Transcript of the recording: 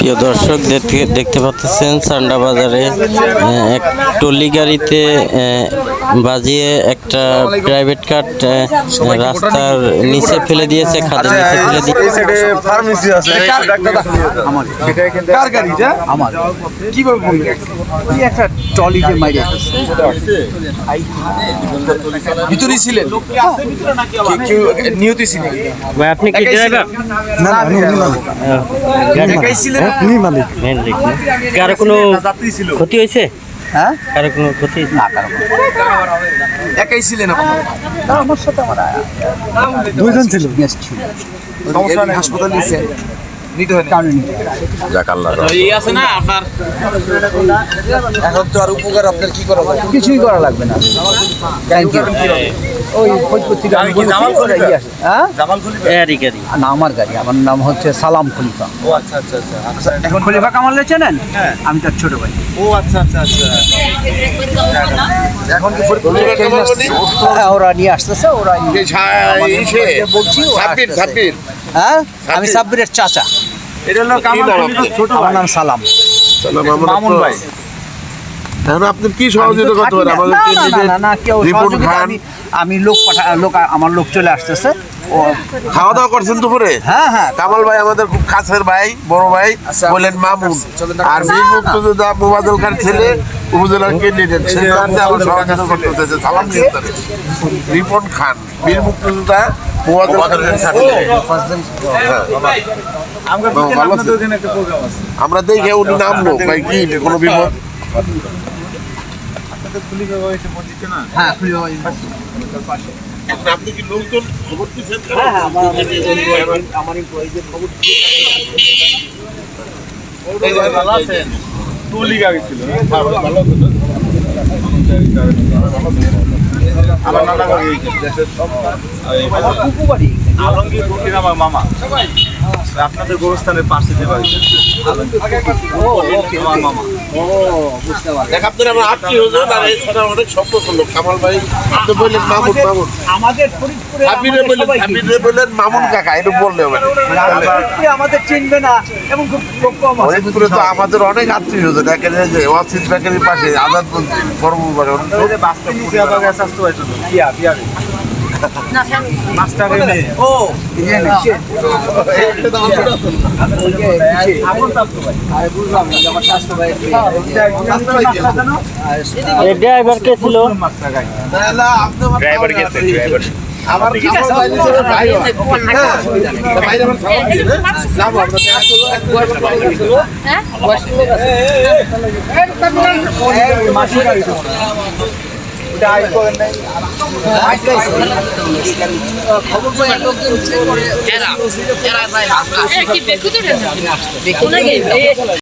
প্রিয় দর্শক দেখতে দেখতে পাচ্ছেন সান্ডা বাজারে এক টলি গাড়িতে বাজিয়ে একটা প্রাইভেট কার রাস্তার নিচে ফেলে দিয়েছে খাদের নিচে ফেলে দিয়েছে ফার্মেসি আছে কার গাড়ি এটা? আমার কীভাবে কি একটা ট্রলিতে মাইরে ভিতরে ছিলেন? কি- কেউ নিয়তি ছিলেন। ভাই আপনি কি একাই ছিলেন? ড্রাইভার না। না মালিক। কারও কোনো ক্ষতি হয়েছে? হ্যাঁ? কারও কোনো ক্ষতি হয়েছে? না কারণ একাই ছিলেন আপনারা? আমার সাথে আমার দুইজন ছিল। গেস্ট ছিল। সমস্যা নেই হাসপাতাল নিছে। নিতে হয় না। কারণ এখন তো আর উপকার আপনার কি করা কিছুই করা লাগবে না। থ্যাংক ইউ ওই থেকে আমি বলেছি, ইয়ে আছে। হ্যাঁ? এরই গাড়ি না আমার গাড়ি আমার নাম হচ্ছে সালাম খলিফা। ও আচ্ছা আচ্ছা আচ্ছা। এখন খলিফা কামাল চেনেন হ্যাঁ। আমি তার ছোট ভাই। ও আচ্ছা আচ্ছা আচ্ছা। এখন কি হ্যাঁ, ওরা নিয়ে আসতেছে ওরা আমাদের বলছি ওরা আসতেছে। হ্যাঁ? আমি সাব্বিরের চাচা। এটা হলো কামাল খলিফার ছোট আমার নাম সালাম। মামুন ভাই। এখন আপনি কি সহযোগিতা করতে পারেন আমাদের না, না, না, না, না, কেউ রিপোর্ট সহযোগিতা খান। আমি- আমি লোক পাঠা লোক আমার লোক চলে আসতেছে। খাওয়া দাওয়া করছেন দুপুরে? হ্যাঁ হ্যাঁ। কামাল ভাই আমাদের খুব কাছের ভাই বড় ভাই আচ্ছা, বলেন মামুন। আর বীর মুক্তিযোদ্ধা মুবাদল খান ছেলে উপজেলার ক্যান্ডিডেট সেই কারণে আমার সহযোগিতা করতে হচ্ছে সালাম রিপন খান বীর মুক্তিযোদ্ধা মুবাদল খানের ছেলে। হ্যাঁ। আমরা দেখে উনি নামলো। ভাই কি কোনো বিপদ? আপনাদের খলিফা ভাই এটা মসজিদে না? হ্যাঁ খুলে ওই আপনি কি লোকজন খবর দিচ্ছেন? হ্যাঁ হ্যাঁ আমার আমার- আমার এমপ্লয়িদের খবর ভালো আছেন? টলি গাড়ি ছিল আমার নানা গাড়ি দেশের সব আমার কুকু বাড়ি। আলমগীর আমার মামা। আপনাদের গোরস্থানের পাশে যে বাড়ি ও ওকে আমার মামা। ও বুঝতে পারলাম। দেখ আপনার আমার আত্মীয় হজন আর এছাড়া অনেক সম্পর্ক লোক। কামাল ভাই আপনি বললেন মামুন কাকা এটা বললে আমাদের চিনবে না এবং খুব খুব কম আছে। ফরিদপুরে তো আমাদের অনেক আত্মীয় হজন এখানে যে ওয়াসিস বেকারির পাশে আজাদ নিচে আবার হয় মাস্টার ও ইয়ে ড্রাইভার কে ছিল ড্রাইভার গেছে ড্রাইভার আমার হয়। খবর